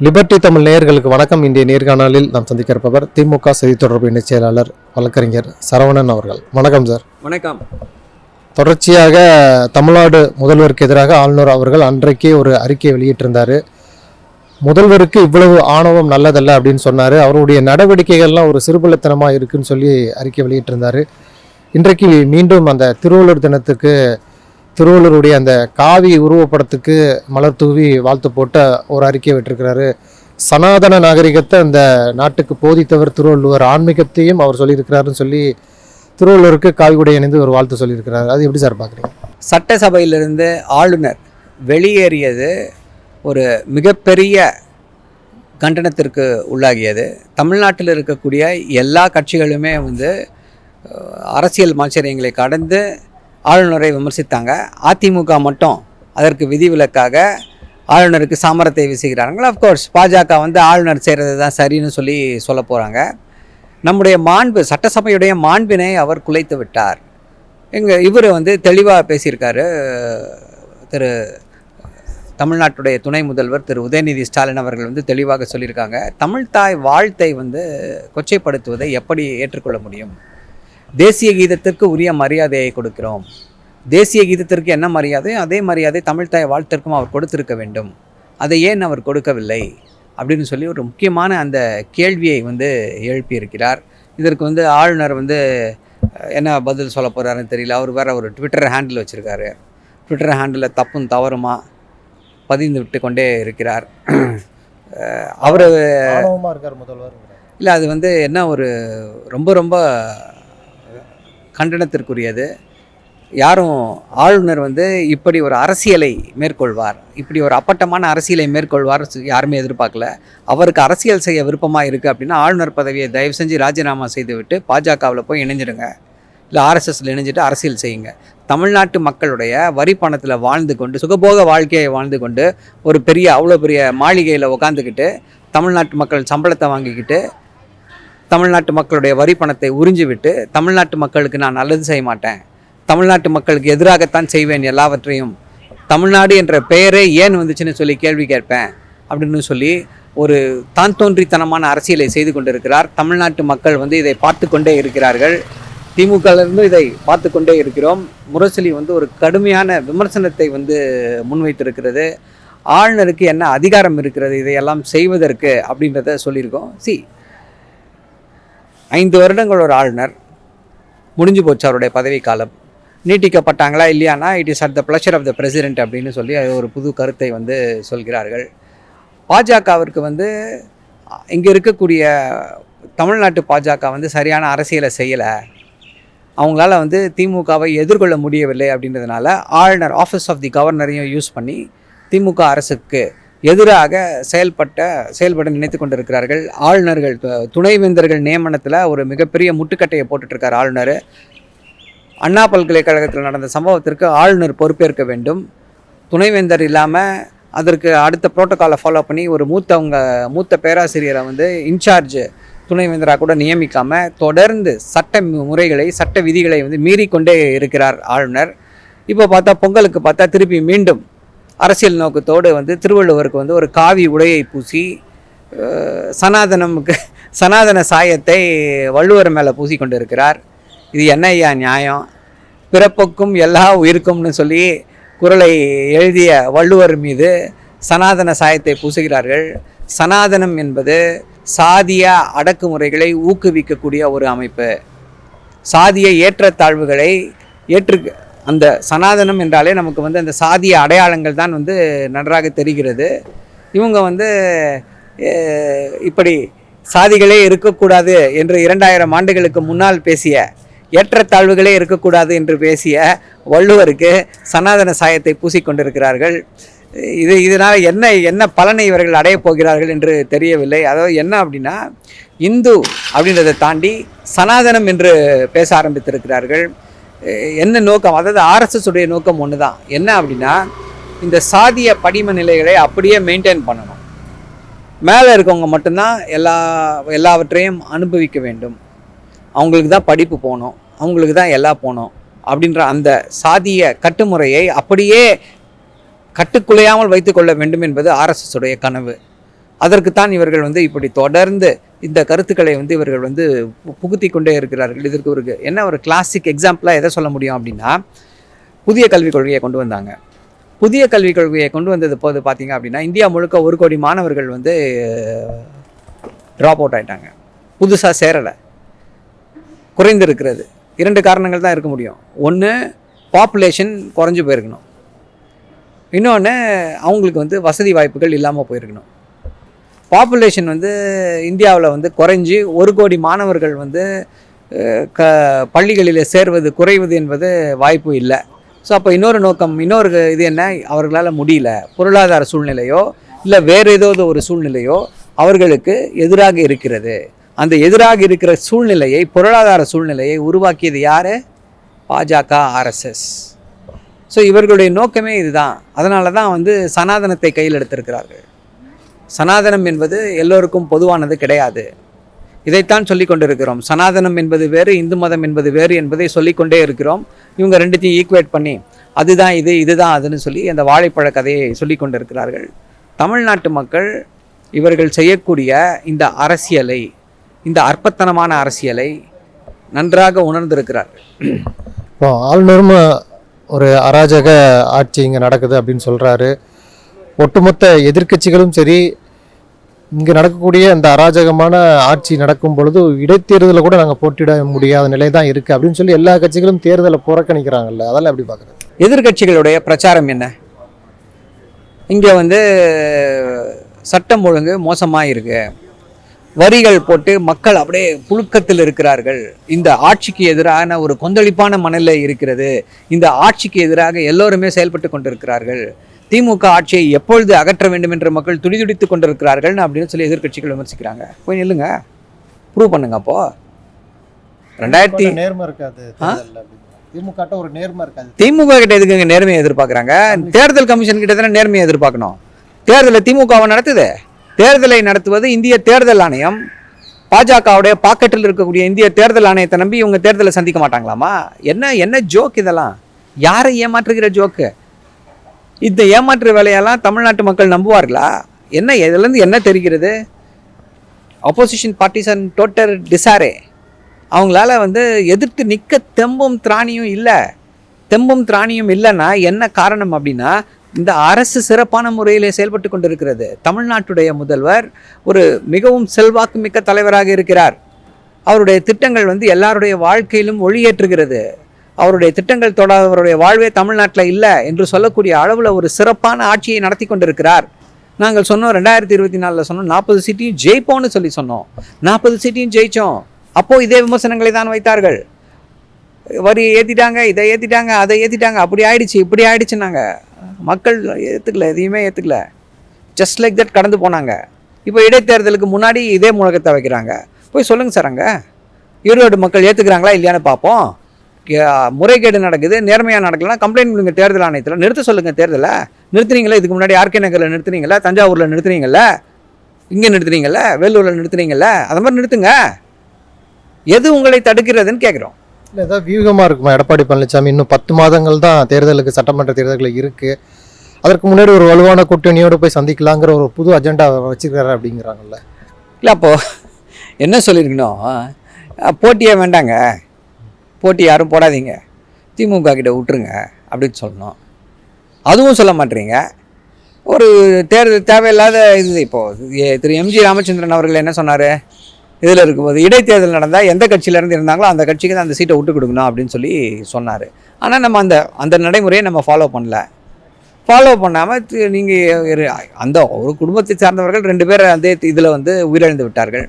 Liberty Tamil நேயர்களுக்கு வணக்கம். இன்றைய நேர்காணலில் நாம் சந்திக்க இருப்பவர் திமுக செய்தி தொடர்பு இணைச் செயலாளர் வழக்கறிஞர் சரவணன் அவர்கள். வணக்கம் சார். வணக்கம். தொடர்ச்சியாக தமிழ்நாடு முதல்வருக்கு எதிராக ஆளுநர் அவர்கள் அன்றைக்கே ஒரு அறிக்கை வெளியிட்டிருந்தார். முதல்வருக்கு இவ்வளவு ஆணவம் நல்லதல்ல அப்படின்னு சொன்னார். அவருடைய நடவடிக்கைகள்லாம் ஒரு சிறுபலத்தனமாக இருக்குன்னு சொல்லி அறிக்கை வெளியிட்டிருந்தார். இன்றைக்கு மீண்டும் அந்த திருவள்ளூர் தினத்துக்கு திருவள்ளூருடைய அந்த காவி உருவப்படத்துக்கு மலர் தூவி வாழ்த்து போட்ட ஒரு அறிக்கை விட்டுருக்கிறாரு. சனாதன நாகரிகத்தை அந்த நாட்டுக்கு போதித்தவர் திருவள்ளுவர். ஆன்மீகத்தையும் அவர் சொல்லியிருக்கிறாருன்னு சொல்லி திருவள்ளுவருக்கு காவி உடை இணைந்து ஒரு வாழ்த்து சொல்லியிருக்கிறார். அது எப்படி சார் பார்க்குறீங்க? சட்டசபையிலிருந்து ஆளுநர் வெளியேறியது ஒரு மிகப்பெரிய கண்டனத்திற்கு உள்ளாகியது. தமிழ்நாட்டில் இருக்கக்கூடிய எல்லா கட்சிகளுமே வந்து அரசியல் மாச்சரியங்களை கடந்து ஆளுநரை விமர்சித்தாங்க. அதிமுக மட்டும் அதற்கு விதிவிலக்காக ஆளுநருக்கு சாமரத்தை வீசுகிறார்கள். அஃப்கோர்ஸ் பாஜக வந்து ஆளுநர் செய்கிறது தான் சரின்னு சொல்லி சொல்ல போகிறாங்க நம்முடைய மாண்பு சட்டசபையுடைய மாண்பினை அவர் குலைத்து விட்டார். எங்கள் இவர் வந்து தெளிவாக பேசியிருக்காரு திரு தமிழ்நாட்டுடைய துணை முதல்வர் திரு உதயநிதி ஸ்டாலின் அவர்கள் வந்து தெளிவாக சொல்லியிருக்காங்க. தமிழ்தாய் வாழ்த்தை வந்து கொச்சைப்படுத்துவதை எப்படி ஏற்றுக்கொள்ள முடியும்? தேசிய கீதத்திற்கு உரிய மரியாதையை கொடுக்கிறோம். தேசிய கீதத்திற்கு என்ன மரியாதை? அதே மரியாதை தமிழ்தாய் வாழ்த்திற்கும் அவர் கொடுத்திருக்க வேண்டும். அதை ஏன் அவர் கொடுக்கவில்லை? அப்படின்னு சொல்லி ஒரு முக்கியமான அந்த கேள்வியை வந்து எழுப்பியிருக்கிறார். இதற்கு வந்து ஆளுநர் வந்து என்ன பதில் சொல்ல போகிறாருன்னு தெரியல. அவர் வேற ஒரு ட்விட்டர் ஹேண்டில் வச்சுருக்காரு. ட்விட்டர் ஹேண்டில் தப்பும் தவறுமா பதிந்து விட்டு கொண்டே இருக்கிறார் அவர் இருக்கார் முதல்வர். இல்லை அது வந்து என்ன ஒரு ரொம்ப ரொம்ப கண்டனத்திற்குரியது. யாரும் ஆளுநர் வந்து இப்படி ஒரு அரசியலை மேற்கொள்வார் இப்படி ஒரு அப்பட்டமான அரசியலை மேற்கொள்வார் யாருமே எதிர்பார்க்கல. அவருக்கு அரசியல் செய்ய விருப்பமாக இருக்குது அப்படின்னா ஆளுநர் பதவியை தயவு செஞ்சு ராஜினாமா செய்துவிட்டு பாஜகவில் போய் இணைஞ்சிடுங்க. இல்லை ஆர்எஸ்எஸ்ல இணைஞ்சிட்டு அரசியல் செய்யுங்க. தமிழ்நாட்டு மக்களுடைய வரி பணத்தில் வாழ்ந்து கொண்டு சுகபோக வாழ்க்கையை வாழ்ந்து கொண்டு ஒரு பெரிய அவ்வளோ பெரிய மாளிகையில் உட்காந்துக்கிட்டு தமிழ்நாட்டு மக்கள் சம்பளத்தை வாங்கிக்கிட்டு தமிழ்நாட்டு மக்களுடைய வரி பணத்தை உறிஞ்சிவிட்டு தமிழ்நாட்டு மக்களுக்கு நான் நல்லது செய்ய மாட்டேன். தமிழ்நாட்டு மக்களுக்கு எதிராகத்தான் செய்வேன் எல்லாவற்றையும். தமிழ்நாடு என்ற பெயரே ஏன் வந்துச்சுன்னு சொல்லி கேள்வி கேட்பேன் அப்படின்னு சொல்லி ஒரு தான் தோன்றித்தனமான அரசியலை செய்து கொண்டிருக்கிறார். தமிழ்நாட்டு மக்கள் வந்து இதை பார்த்து கொண்டே இருக்கிறார்கள். திமுகலேருந்து இதை பார்த்து கொண்டே இருக்கிறோம். முரசொலி வந்து ஒரு கடுமையான விமர்சனத்தை வந்து முன்வைத்திருக்கிறது. ஆளுநருக்கு என்ன அதிகாரம் இருக்கிறது? இதையெல்லாம் செய்வதற்கு அப்படின்றத சொல்லியிருக்கோம். சி ஐந்து வருடங்கள் ஒரு ஆளுநர். முடிஞ்சு போச்சு அவருடைய பதவிக்காலம். நீட்டிக்கப்பட்டாங்களா இல்லையானா it is at the pleasure of the president அப்படின்னு சொல்லி அது ஒரு புது கருத்தை வந்து சொல்கிறார்கள். பாஜகவிற்கு வந்து இங்கே இருக்கக்கூடிய தமிழ்நாட்டு பாஜக வந்து சரியான அரசியலை செய்யலை. அவங்களால வந்து திமுகவை எதிர்கொள்ள முடியவில்லை அப்படின்றதுனால ஆளுநர் ஆஃபீஸ் ஆஃப் தி கவர்னரையும் யூஸ் பண்ணி திமுக அரசுக்கு எதிராக செயல்பட்ட செயல்பட நினைத்து கொண்டிருக்கிறார்கள். ஆளுநர்கள் துணைவேந்தர்கள் நியமனத்தில் ஒரு மிகப்பெரிய முட்டுக்கட்டையை போட்டுட்ருக்கார் ஆளுநர். அண்ணா பல்கலைக்கழகத்தில் நடந்த சம்பவத்திற்கு ஆளுநர் பொறுப்பேற்க வேண்டும். துணைவேந்தர் இல்லாமல் அதற்கு அடுத்த புரோட்டோக்காலை ஃபாலோ பண்ணி ஒரு மூத்தவங்க மூத்த பேராசிரியரை வந்து இன்சார்ஜ் துணைவேந்தராக கூட நியமிக்காமல் தொடர்ந்து சட்ட முறைகளை சட்ட விதிகளை வந்து மீறிக்கொண்டே இருக்கிறார் ஆளுநர். இப்போ பார்த்தா பொங்கலுக்கு பார்த்தா திருப்பி மீண்டும் அரசியல் நோக்கத்தோடு வந்து திருவள்ளுவருக்கு வந்து ஒரு காவி உடையை பூசி சனாதனமுக்கு சனாதன சாயத்தை வள்ளுவர் மேலே பூசி கொண்டு இருக்கிறார் இது என்ன ஐயா நியாயம்? பிறப்புக்கும் எல்லா உயிருக்கும்னு சொல்லி குரலை எழுதிய வள்ளுவர் மீது சனாதன சாயத்தை பூசுகிறார்கள். சனாதனம் என்பது சாதிய அடக்குமுறைகளை ஊக்குவிக்கக்கூடிய ஒரு அமைப்பு. சாதிய ஏற்றத்தாழ்வுகளை ஏற்று அந்த சனாதனம் என்றாலே நமக்கு வந்து அந்த சாதிய அடையாளங்கள் தான் வந்து நன்றாக தெரிகிறது. இவங்க வந்து இப்படி சாதிகளே இருக்கக்கூடாது என்று இரண்டாயிரம் ஆண்டுகளுக்கு முன்னால் பேசிய ஏற்றத்தாழ்வுகளே இருக்கக்கூடாது என்று பேசிய வள்ளுவருக்கு சனாதன சாயத்தை பூசிக்கொண்டிருக்கிறார்கள் இது இதனால் என்ன என்ன பலனை இவர்கள் அடையப் போகிறார்கள் என்று தெரியவில்லை. அதாவது என்ன அப்படின்னா இந்து அப்படின்றதை தாண்டி சனாதனம் என்று பேச ஆரம்பித்திருக்கிறார்கள். என்ன நோக்கம்? அதாவது ஆர்எஸ்எஸ் உடைய நோக்கம் ஒன்று தான் என்ன அப்படின்னா இந்த சாதிய படிம நிலைகளை அப்படியே மெயின்டைன் பண்ணணும். மேலே இருக்கவங்க மட்டும்தான் எல்லா எல்லாவற்றையும் அனுபவிக்க வேண்டும். அவங்களுக்கு தான் படிப்பு போகணும். அவங்களுக்கு தான் எல்லாம் போகணும் அப்படின்ற அந்த சாதிய கட்டுமுறையை அப்படியே கட்டுக்குலையாமல் வைத்துக்கொள்ள வேண்டும் என்பது ஆர்எஸ்எஸ் உடைய கனவு. அதற்குத்தான் இவர்கள் வந்து இப்படி தொடர்ந்து இந்த கருத்துக்களை வந்து இவர்கள் வந்து பு- புகுத்தி கொண்டே இருக்கிறார்கள். இதற்கு ஒரு என்ன ஒரு கிளாசிக் எக்ஸாம்பிளாக எதை சொல்ல முடியும் அப்படின்னா புதிய கல்விக் கொள்கையை கொண்டு வந்தாங்க. புதிய கல்விக் கொள்கையை கொண்டு வந்தது போது பார்த்தீங்க அப்படின்னா இந்தியா முழுக்க ஒரு கோடி மாணவர்கள் வந்து ட்ராப் அவுட் ஆகிட்டாங்க புதுசாக சேரலை. குறைந்திருக்கிறது. இரண்டு காரணங்கள் தான் இருக்க முடியும். ஒன்று பாப்புலேஷன் குறைஞ்சி போயிருக்கணும். இன்னொன்று அவங்களுக்கு வந்து வசதி வாய்ப்புகள் இல்லாமல் போயிருக்கணும். பாப்புலேஷன் வந்து இந்தியாவில் வந்து குறைஞ்சி ஒரு கோடி மாணவர்கள் வந்து க பள்ளிகளில் சேர்வது குறைவது என்பது வாய்ப்பு இல்லை. ஸோ அப்போ இன்னொரு நோக்கம் இன்னொரு இது என்ன? அவர்களால் முடியல. பொருளாதார சூழ்நிலையோ இல்லை வேறு ஏதாவது ஒரு சூழ்நிலையோ அவர்களுக்கு எதிராக இருக்கிறது. அந்த எதிராக இருக்கிற சூழ்நிலையை பொருளாதார சூழ்நிலையை உருவாக்கியது யார்? பாஜக ஆர்எஸ்எஸ் ஸோ இவர்களுடைய நோக்கமே இதுதான். அதனால தான் வந்து சனாதனத்தை கையில் எடுத்திருக்கிறார்கள். சனாதனம் என்பது எல்லோருக்கும் பொதுவானது கிடையாது. இதைத்தான் சொல்லி கொண்டிருக்கிறோம். சனாதனம் என்பது வேறு இந்து மதம் என்பது வேறு என்பதை சொல்லிக்கொண்டே இருக்கிறோம். இவங்க ரெண்டுத்தையும் ஈக்குவேட் பண்ணி அதுதான் இது இதுதான் அதுன்னு சொல்லி அந்த வாழைப்பழ கதையை சொல்லி கொண்டிருக்கிறார்கள். தமிழ்நாட்டு மக்கள் இவர்கள் செய்யக்கூடிய இந்த அரசியலை இந்த அற்பத்தனமான அரசியலை நன்றாக உணர்ந்திருக்கிறார்கள். இப்போ ஆளுநரும் ஒரு அராஜக ஆட்சி இங்கே நடக்குது அப்படின்னு சொல்கிறாரு ஒட்டுமொத்த எதிர்க்கட்சிகளும் சரி இங்கே நடக்கக்கூடிய அந்த அராஜகமான ஆட்சி நடக்கும் பொழுது இடைத்தேர்தலில் கூட நாங்கள் போட்டியிட முடியாத நிலை தான் இருக்குது அப்படின்னு சொல்லி எல்லா கட்சிகளும் தேர்தலை புறக்கணிக்கிறாங்கல்ல. அதெல்லாம் எப்படி பார்க்குறது? எதிர்கட்சிகளுடைய பிரச்சாரம் என்ன? இங்கே வந்து சட்டம் ஒழுங்கு மோசமாக இருக்கு வரிகள் போட்டு மக்கள் அப்படியே புழுக்கத்தில் இருக்கிறார்கள். இந்த ஆட்சிக்கு எதிரான ஒரு கொந்தளிப்பான மனநிலை இருக்கிறது. இந்த ஆட்சிக்கு எதிராக எல்லோருமே செயல்பட்டு கொண்டிருக்கிறார்கள். திமுக ஆட்சியை எப்பொழுது அகற்ற வேண்டும் என்று மக்கள் துடிதுடித்து கொண்டிருக்கிறார்கள் அப்படின்னு சொல்லி எதிர்க்கட்சிகள் விமர்சிக்கிறாங்க. போய் நில்லுங்க. ப்ரூவ் பண்ணுங்க அப்போ. ரெண்டாயிரத்தி நேர்மை இருக்காது திமுக ஒரு நேர்மை இருக்காது. திமுக கிட்ட எதுக்குங்க நேர்மையை எதிர்பார்க்குறாங்க? தேர்தல் கமிஷன் கிட்ட தானே நேர்மையை எதிர்பார்க்கணும். தேர்தலை திமுகவை நடத்துது. தேர்தலை நடத்துவது இந்திய தேர்தல் ஆணையம். பாஜகவுடைய பாக்கெட்டில் இருக்கக்கூடிய இந்திய தேர்தல் ஆணையத்தை நம்பி இவங்க தேர்தலை சந்திக்க மாட்டாங்களாமா? என்ன என்ன ஜோக் இதெல்லாம்? யாரை ஏமாற்றுகிற ஜோக்கு இந்த ஏமாற்று வேலையெல்லாம் தமிழ்நாட்டு மக்கள் நம்புவார்களா? என்ன இதுலேருந்து என்ன தெரிகிறது? Opposition parties and total disarray அவங்களால வந்து எதிர்த்து நிற்க தெம்பும் திராணியும் இல்லை. தெம்பும் திராணியும் இல்லைன்னா என்ன காரணம் அப்படின்னா இந்த அரசு சிறப்பான முறையில் செயல்பட்டு கொண்டிருக்கிறது. தமிழ்நாட்டுடைய முதல்வர் ஒரு மிகவும் செல்வாக்கு மிக்க தலைவராக இருக்கிறார். அவருடைய திட்டங்கள் வந்து எல்லாருடைய வாழ்க்கையிலும் ஒளியேற்றுகிறது. அவருடைய திட்டங்கள் தொடாதவருடைய வாழ்வே தமிழ்நாட்டில் இல்லை என்று சொல்லக்கூடிய அளவில் ஒரு சிறப்பான ஆட்சியை நடத்தி கொண்டிருக்கிறார். நாங்கள் சொன்னோம் ரெண்டாயிரத்தி இருபத்தி நாலில் சொன்னோம் நாற்பது சீட்டையும் ஜெயிப்போம்னு சொல்லி சொன்னோம். நாற்பது சீட்டையும் ஜெயித்தோம் அப்போது இதே விமர்சனங்களை தான் வைத்தார்கள். வரி ஏற்றிட்டாங்க இதை ஏற்றிட்டாங்க அதை ஏற்றிட்டாங்க அப்படி ஆயிடுச்சு இப்படி ஆயிடுச்சுன்னாங்க மக்கள் ஏற்றுக்கல எதையுமே ஏற்றுக்கல ஜஸ்ட் லைக் தட் கடந்து போனாங்க. இப்போ இடைத்தேர்தலுக்கு முன்னாடி இதே முழக்கத்தை வைக்கிறாங்க. போய் சொல்லுங்கள் சார் அங்கே. ஈரோடு மக்கள் ஏற்றுக்கிறாங்களா இல்லையான்னு பார்ப்போம். முறைகேடு நடக்குது நேர்மையாக நடக்கலாம் கம்ப்ளைண்ட் பண்ணுங்க தேர்தல் ஆணையத்தில். நிறுத்த சொல்லுங்கள் தேர்தலை. நிறுத்துனீங்களா? இதுக்கு முன்னாடி ஆர்கே நகரில் நிறுத்துனீங்களா? தஞ்சாவூரில் நிறுத்துனீங்கல்ல இங்கே நிறுத்துனீங்கல்ல வேலூரில் நிறுத்துனீங்கல்ல அது மாதிரி நிறுத்துங்க. எது உங்களை தடுக்கிறதுன்னு கேட்குறோம் இல்லை ஏதாவது வியூகமாக இருக்குமா? எடப்பாடி பழனிசாமி இன்னும் பத்து மாதங்கள் தான் தேர்தலுக்கு சட்டமன்ற தேர்தல்கள் இருக்குது அதற்கு முன்னாடி ஒரு வலுவான கூட்டணியோடு போய் சந்திக்கலாங்கிற ஒரு புது அஜெண்டா வச்சுக்கிறாரு அப்படிங்கிறாங்கல்ல. இல்லை அப்போது என்ன சொல்லியிருக்கணும்? போட்டியே வேண்டாங்க. போட்டி யாரும் போடாதீங்க. திமுக கிட்ட விட்டுருங்க அப்படின்னு சொல்லணும் அதுவும் சொல்ல மாட்டீங்க. ஒரு தேர்தல் தேவையில்லாத இது இப்போது திரு எம்ஜி ராமச்சந்திரன் அவர்கள் என்ன சொன்னார்? இதில் இருக்கும்போது இடைத்தேர்தல் நடந்தால் எந்த கட்சியிலேருந்து இருந்தாங்களோ அந்த கட்சிக்கு தான் அந்த சீட்டை விட்டு கொடுக்கணும் அப்படின்னு சொல்லி சொன்னார். ஆனால் நம்ம அந்த அந்த நடைமுறையை நம்ம ஃபாலோ பண்ணல. ஃபாலோ பண்ணாமல் நீங்கள் அந்த ஒரு குடும்பத்தை சார்ந்தவர்கள் ரெண்டு பேர் அந்த இதில் வந்து உயிரிழந்து விட்டார்கள்.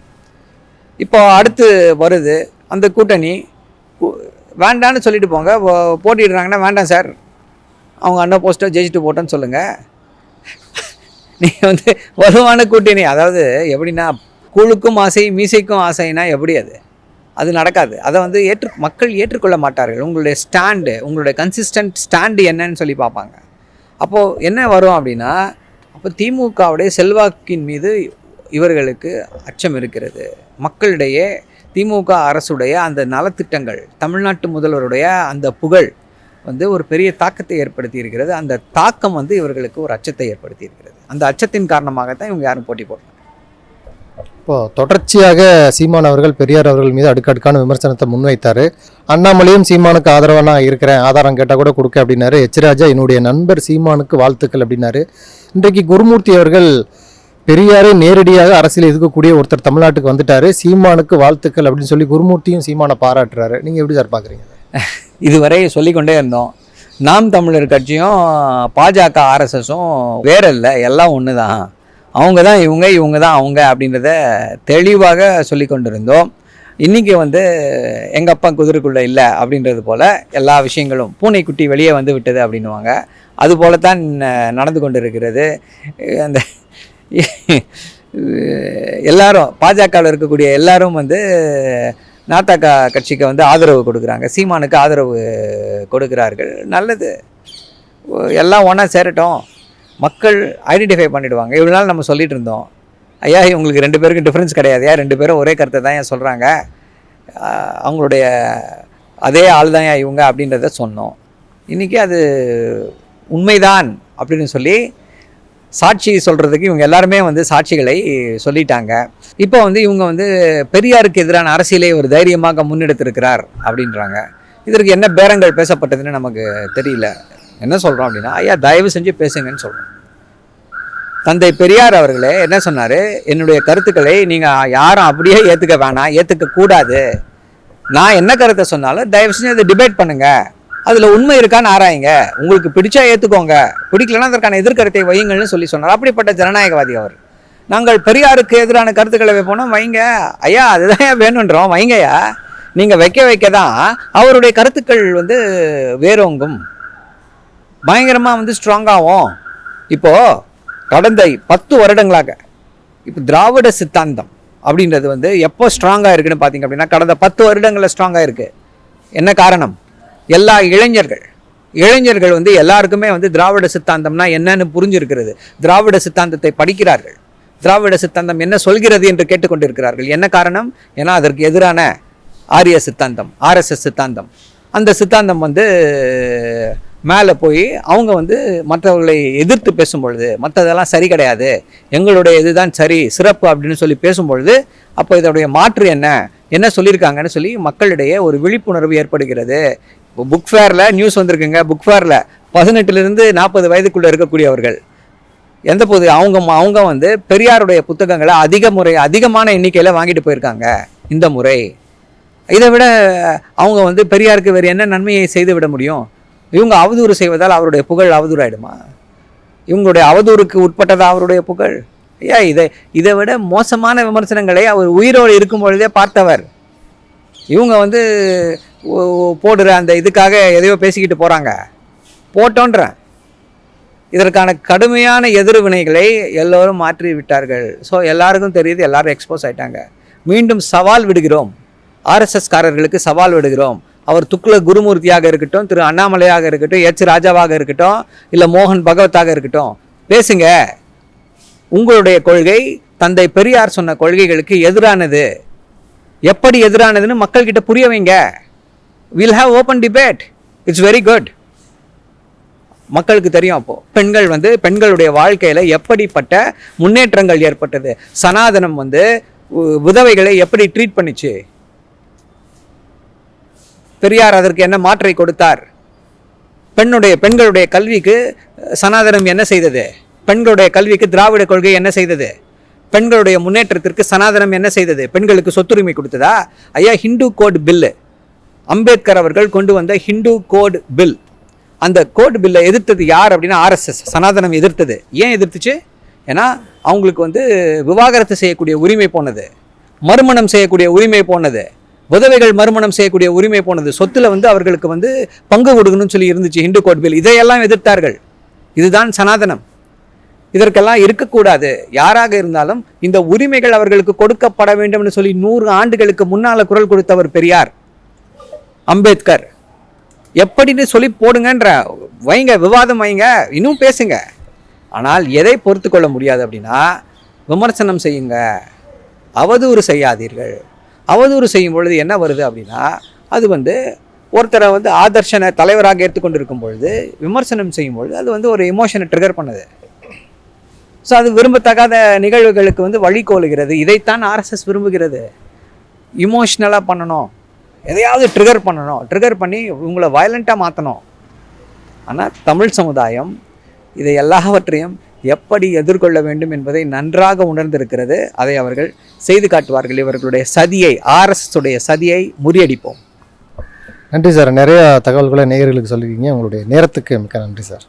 இப்போ அடுத்து வருது அந்த கூட்டணி. வேண்டான்னு சொல்லிட்டு போங்க. போட்டிடுறாங்கன்னா வேண்டாம் சார். அவங்க அண்ணா போஸ்ட்டாக ஜெயிச்சுட்டு போட்டோன்னு சொல்லுங்கள் நீங்கள் வந்து வலுவான கூட்டணி. அதாவது எப்படின்னா கூழுக்கும் ஆசை மீசைக்கும் ஆசைனா எப்படி அது? அது நடக்காது. அதை வந்து ஏற்று மக்கள் ஏற்றுக்கொள்ள மாட்டார்கள். உங்களுடைய ஸ்டாண்டு உங்களுடைய கன்சிஸ்டன்ட் ஸ்டாண்டு என்னன்னு சொல்லி பார்ப்பாங்க. அப்போது என்ன வரும் அப்படின்னா அப்போ திமுகவுடைய செல்வாக்கின் மீது இவர்களுக்கு அச்சம் இருக்கிறது. மக்களிடையே திமுக அரசுடைய அந்த நலத்திட்டங்கள் தமிழ்நாட்டு முதல்வருடைய அந்த புகழ் வந்து ஒரு பெரிய தாக்கத்தை ஏற்படுத்தி இருக்கிறது அந்த தாக்கம் வந்து இவர்களுக்கு ஒரு அச்சத்தை ஏற்படுத்தி இருக்கிறது அந்த அச்சத்தின் காரணமாகத்தான் இவங்க யாரும் போட்டி போடுறாங்க இப்போ தொடர்ச்சியாக சீமான் அவர்கள் பெரியார் அவர்கள் மீது அடுக்கடுக்கான விமர்சனத்தை முன்வைத்தார். அண்ணாமலையும் சீமானுக்கு ஆதரவாக நான் இருக்கிறேன் ஆதாரம் கேட்டால் கூட கொடுக்க அப்படின்னாரு. எச்ராஜா என்னுடைய நண்பர் சீமானுக்கு வாழ்த்துக்கள் அப்படின்னாரு. இன்றைக்கு குருமூர்த்தி அவர்கள் பெரியாரே நேரடியாக அரசியல் இருக்கக்கூடிய ஒருத்தர் தமிழ்நாட்டுக்கு வந்துட்டாரு. சீமானுக்கு வாழ்த்துக்கள் அப்படின்னு சொல்லி குருமூர்த்தியும் சீமானை பாராட்டுறாரு. நீங்க எப்படி சார் பாக்குறீங்க? இதுவரை சொல்லிக்கொண்டே இருந்தோம். நாம் தமிழர் கட்சியும் பாஜக ஆர்எஸ்எஸும் வேற இல்லை. எல்லாம் ஒன்று தான் அவங்க தான் இவங்க இவங்க தான் அவங்க அப்படின்றத தெளிவாக சொல்லி கொண்டிருந்தோம் இன்றைக்கி வந்து எங்கள் அப்பா குதிரைக்குள்ளே இல்லை அப்படின்றது போல் எல்லா விஷயங்களும் பூனைக்குட்டி வெளியே வந்து விட்டது அப்படின்னுவாங்க. அது தான் நடந்து நடந்து கொண்டிருக்கிறது. அந்த எல்லாரும் பாஜகவில் இருக்கக்கூடிய எல்லாரும் வந்து நாத்தாக்கா கட்சிக்கு வந்து ஆதரவு கொடுக்குறாங்க. சீமானுக்கு ஆதரவு கொடுக்கிறார்கள். நல்லது. எல்லாம் ஒன்றா சேரட்டும். மக்கள் ஐடென்டிஃபை பண்ணிவிடுவாங்க இவ்வளோ நாள் நம்ம சொல்லிகிட்டு இருந்தோம். ஐயா இவங்களுக்கு ரெண்டு பேருக்கும் டிஃப்ரென்ஸ் கிடையாது. ஏன் ரெண்டு பேரும் ஒரே கருத்தை தான் ஏன் சொல்கிறாங்க அவங்களுடைய அதே ஆள் தான் இவங்க அப்படின்றத சொன்னோம். இன்றைக்கி அது உண்மைதான் அப்படின்னு சொல்லி சாட்சி சொல்கிறதுக்கு இவங்க எல்லாருமே வந்து சாட்சிகளை சொல்லிட்டாங்க. இப்போ வந்து இவங்க வந்து பெரியாருக்கு எதிரான அரசியலை ஒரு தைரியமாக முன்னெடுத்திருக்கிறார் அப்படின்றாங்க. இதற்கு என்ன பேரங்கள் பேசப்பட்டதுன்னு நமக்கு தெரியல. என்ன சொல்கிறோம் அப்படின்னா ஐயா தயவு செஞ்சு பேசுங்கன்னு சொல்கிறோம் தந்தை பெரியார் அவர்களே என்ன சொன்னார்? என்னுடைய கருத்துக்களை நீங்கள் யாரும் அப்படியே ஏற்றுக்க வேணாம் ஏற்றுக்க கூடாது. நான் என்ன கருத்தை சொன்னாலும் தயவு செஞ்சு அதை டிபேட் பண்ணுங்கள் அதில் உண்மை இருக்கான்னு ஆராயுங்க. உங்களுக்கு பிடிச்சா ஏற்றுக்கோங்க பிடிக்கலன்னா அதற்கான எதிர்கருத்தை வையுங்கள்னு சொல்லி சொன்னார். அப்படிப்பட்ட ஜனநாயகவாதி அவர். நாங்கள் பெரியாருக்கு எதிரான கருத்துக்களை வைப்போம்னா வைங்க. ஐயா அதுதான் வேணுன்றோம். வைங்கய்யா. நீங்கள் வைக்க வைக்க தான் அவருடைய கருத்துக்கள் வந்து வேரோங்கும் பயங்கரமாக வந்து ஸ்ட்ராங்காகும் இப்போது கடந்த பத்து வருடங்களாக இப்போ திராவிட சித்தாந்தம் அப்படின்றது வந்து எப்போ ஸ்ட்ராங்காக இருக்குன்னு பார்த்தீங்க அப்படின்னா கடந்த பத்து வருடங்களில் ஸ்ட்ராங்காக இருக்குது என்ன காரணம்? எல்லா இளைஞர்கள் இளைஞர்கள் வந்து எல்லாருக்குமே வந்து திராவிட சித்தாந்தம்னா என்னன்னு புரிஞ்சிருக்கிறது. திராவிட சித்தாந்தத்தை படிக்கிறார்கள். திராவிட சித்தாந்தம் என்ன சொல்கிறது என்று கேட்டுக்கொண்டிருக்கிறார்கள். என்ன காரணம்? ஏன்னா அதற்கு எதிரான ஆரிய சித்தாந்தம் ஆர்எஸ்எஸ் சித்தாந்தம். அந்த சித்தாந்தம் வந்து மேலே போய் அவங்க வந்து மற்றவர்களை எதிர்த்து பேசும்பொழுது மற்றதெல்லாம் சரி கிடையாது. எங்களுடைய இதுதான் சரி சிறப்பு அப்படின்னு சொல்லி பேசும்பொழுது அப்போ இதோடைய மாற்று என்ன? என்ன சொல்லியிருக்காங்கன்னு சொல்லி மக்களிடையே ஒரு விழிப்புணர்வு ஏற்படுகிறது. புக் ஃபேரில் நியூஸ் வந்திருக்குங்க. புக் ஃபேரில் பதினெட்டுலேருந்து நாற்பது வயதுக்குள்ளே இருக்கக்கூடியவர்கள் எந்த போது அவங்க அவங்க வந்து பெரியாருடைய புத்தகங்களை அதிக முறை அதிகமான எண்ணிக்கையில் வாங்கிட்டு போயிருக்காங்க இந்த முறை. இதை விட அவங்க வந்து பெரியாருக்கு வேறு என்ன நன்மையை செய்து விட முடியும்? இவங்க அவதூறு செய்வதால் அவருடைய புகழ் அவதூறாயிடுமா? இவங்களுடைய அவதூறுக்கு உட்பட்டதா அவருடைய புகழ்? ஐயா இதை இதை விட மோசமான விமர்சனங்களை அவர் உயிரோடு இருக்கும் பொழுதே பார்த்தவர். இவங்க வந்து போடுற அந்த இதுக்காக எதையோ பேசிக்கிட்டு போகிறாங்க போட்டோன்றேன். இதற்கான கடுமையான எதிர்வினைகளை எல்லோரும் மாற்றி விட்டார்கள். ஸோ எல்லாருக்கும் தெரியுது எல்லாரும் எக்ஸ்போஸ் ஆயிட்டாங்க. மீண்டும் சவால் விடுகிறோம். ஆர்எஸ்எஸ்காரர்களுக்கு சவால் விடுகிறோம். அவர் துக்ள குருமூர்த்தியாக இருக்கட்டும் திரு அண்ணாமலையாக இருக்கட்டும் எச் ராஜாவாக இருக்கட்டும் இல்லை மோகன் பகவத்தாக இருக்கட்டும் பேசுங்க. உங்களுடைய கொள்கை தந்தை பெரியார் சொன்ன கொள்கைகளுக்கு எதிரானது. எப்படி எதிரானதுன்னு மக்கள்கிட்ட புரிய வைங்க. Will have open debate it's very good மக்களுக்கு தெரியும் அப்போது பெண்கள் வந்து பெண்களுடைய வாழ்க்கையில் எப்படிப்பட்ட முன்னேற்றங்கள் ஏற்பட்டது? சனாதனம் வந்து உ- விதவைகளை எப்படி ட்ரீட் பண்ணிச்சு? பெரியார் அதற்கு என்ன மாற்றை கொடுத்தார்? பெண்ணுடைய பெண்களுடைய கல்விக்கு சனாதனம் என்ன செய்தது? பெண்களுடைய கல்விக்கு திராவிட கொள்கை என்ன செய்தது? பெண்களுடைய முன்னேற்றத்திற்கு சனாதனம் என்ன செய்தது? பெண்களுக்கு சொத்துரிமை கொடுத்ததா? ஐயா ஹிந்து கோட் பில்லு அம்பேத்கர் அவர்கள் கொண்டு வந்த ஹிந்து கோட் பில். அந்த கோட் பில்லை எதிர்த்தது யார் அப்படின்னா ஆர்எஸ்எஸ் சனாதனம் எதிர்த்தது. ஏன் எதிர்த்துச்சு? ஏன்னா அவங்களுக்கு வந்து விவாகரத்து செய்யக்கூடிய உரிமை போனது. மறுமணம் செய்யக்கூடிய உரிமை போனது. விதவைகள் மறுமணம் செய்யக்கூடிய உரிமை போனது. சொத்துல வந்து அவர்களுக்கு வந்து பங்கு கொடுக்கணும்னு சொல்லி இருந்துச்சு ஹிந்து கோட் பில். இதையெல்லாம் எதிர்த்தார்கள். இதுதான் சனாதனம். இதற்கெல்லாம் இருக்கக்கூடாது. யாராக இருந்தாலும் இந்த உரிமைகள் அவர்களுக்கு கொடுக்கப்பட வேண்டும்னு சொல்லி நூறு ஆண்டுகளுக்கு முன்னால் குரல் கொடுத்தவர் பெரியார். அம்பேத்கர். எப்படின்னு சொல்லி போடுங்கன்ற வைங்க விவாதம் வைங்க இன்னும் பேசுங்க. ஆனால் எதை பொறுத்து கொள்ள முடியாது அப்படின்னா விமர்சனம் செய்யுங்க. அவதூறு செய்யாதீர்கள். அவதூறு செய்யும் பொழுது என்ன வருது அப்படின்னா அது வந்து ஒருத்தரை வந்து ஆதர்ஷனை தலைவராக ஏற்றுக்கொண்டிருக்கும் பொழுது விமர்சனம் செய்யும் பொழுது அது வந்து ஒரு எமோஷனை ட்ரிகர் பண்ணுது. ஸோ அது விரும்பத்தகாத நிகழ்வுகளுக்கு வந்து வழிகோலுகிறது இதைத்தான் ஆர்எஸ்எஸ் விரும்புகிறது. இமோஷ்னலாக பண்ணணும். எதையாவது ட்ரிகர் பண்ணணும். ட்ரிகர் பண்ணி உங்களை வயலண்ட்டாக மாற்றணும் ஆனால் தமிழ் சமுதாயம் இதை எல்லாவற்றையும் எப்படி எதிர்கொள்ள வேண்டும் என்பதை நன்றாக உணர்ந்திருக்கிறது. அதை அவர்கள் செய்து காட்டுவார்கள். இவர்களுடைய சதியை ஆர்எஸ்எஸ் உடைய சதியை முறியடிப்போம். நன்றி சார். நிறைய தகவல்களை நேயர்களுக்கு சொல்லியிருக்கீங்க. உங்களுடைய நேரத்துக்கு மிக்க நன்றி சார்.